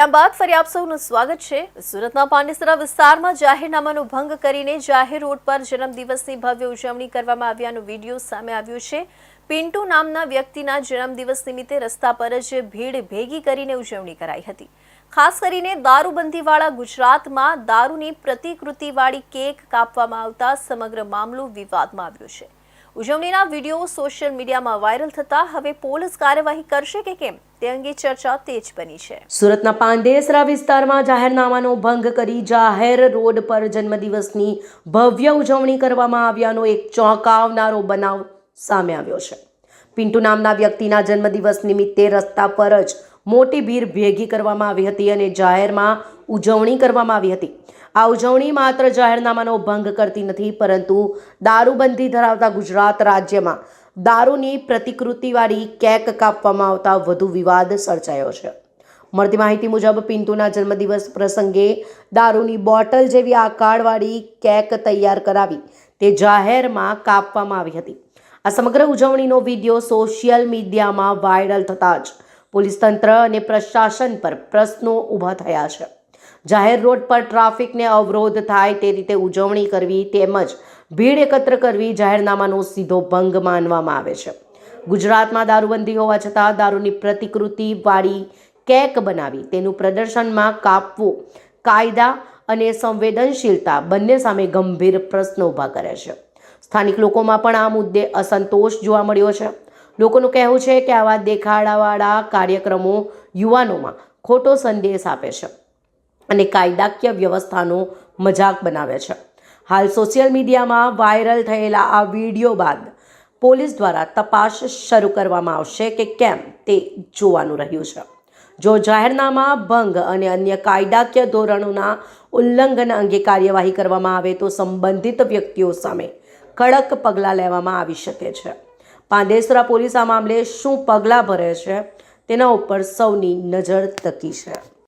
ત્યારબાદ ફરી આપ સૌનું સ્વાગત છે. સુરતના પાંડેસરા વિસ્તારમાં જાહેરનામાનો ભંગ કરીને જાહેર રોડ પર જન્મદિવસની ભવ્ય ઉજવણી કરવામાં આવ્યાનો વીડિયો સામે આવ્યો છે. પિન્ટુ નામના વ્યક્તિના જન્મદિવસ નિમિત્તે રસ્તા પર જ ભીડ ભેગી કરીને ઉજવણી કરાઈ હતી. ખાસ કરીને દારૂબંધીવાળા ગુજરાતમાં દારૂની પ્રતિકૃતિવાળી કેક કાપવામાં આવતા સમગ્ર મામલો વિવાદમાં આવ્યો છે. ઉજવણીના વીડિયો સોશિયલ મીડિયામાં વાયરલ થતા હવે પોલીસ કાર્યવાહી કરશે કે કેમ? તે અંગે ચર્ચા તેજ બની છે. સુરતના પાંડેસરા વિસ્તારમાં જાહેરનામાનો ભંગ કરી જાહેર રોડ પર જન્મદિવસની ભવ્ય ઉજવણી કરવામાં આવ્યાનો એક ચોંકાવનારો બનાવ સામે આવ્યો છે. પિન્ટુ નામના વ્યક્તિના જન્મદિવસ નિમિત્તે રસ્તા પર જ મોટી ભીડ ભેગી કરવામાં આવી હતી અને જાહેરમાં ઉજવણી કરવામાં આવી હતી. આ ઉજવણી માત્ર જાહેરનામાનો ભંગ કરતી નથી, પરંતુ દારૂબંધી ધરાવતા ગુજરાત રાજ્યમાં દારૂની પ્રતિકૃતિવાળી કેક કાપવામાં આવતા વધુ વિવાદ સર્જાયો છે. મળતી માહિતી મુજબ, પિન્ટુના જન્મદિવસ પ્રસંગે દારૂની બોટલ જેવી આકારવાળી કેક તૈયાર કરાવી તે જાહેરમાં કાપવામાં આવી હતી. આ સમગ્ર ઉજવણીનો વીડિયો સોશિયલ મીડિયામાં વાયરલ થતાં જ પોલીસ તંત્ર અને પ્રશાસન પર પ્રશ્નો ઊભા થયા છે. જાહેર રોડ પર ટ્રાફિકને અવરોધ થાય તે રીતે ઉજવણી કરવી તેમજ ભીડ એકત્ર કરવી જાહેરનામાનો સીધો ભંગ માનવામાં આવે છે. ગુજરાતમાં દારૂબંધી હોવા છતાં દારૂની પ્રતિકૃતિવાળી કેક બનાવી તેનું પ્રદર્શનમાં કાપવું, કાયદા અને સંવેદનશીલતા બંને સામે ગંભીર પ્રશ્નો ઊભા કરે છે. સ્થાનિક લોકોમાં પણ આ મુદ્દે અસંતોષ જોવા મળ્યો છે. લોકોનું કહેવું છે કે આવા દેખાડાવાળા કાર્યક્રમો યુવાનોમાં ખોટો સંદેશ આપે છે. અને કાયદાકીય વ્યવસ્થાનો મજાક બનાવે છે. હાલ સોશિયલ મીડિયામાં વાયરલ થયેલા આ વીડિયો બાદ પોલીસ દ્વારા તપાસ શરૂ કરવામાં આવશે કે કેમ તે જોવાનું રહ્યું છે. જો જાહેરનામા, ભંગ અને અન્ય કાયદાકીય ધોરણોના ઉલ્લંઘન અંગે કાર્યવાહી કરવામાં આવે તો સંબંધિત વ્યક્તિઓ સામે કડક પગલાં લેવામાં આવી શકે છે. પાંડેસરા પોલીસ આ મામલે શું પગલાં ભરે છે તેના ઉપર સૌની નજર તકી છે.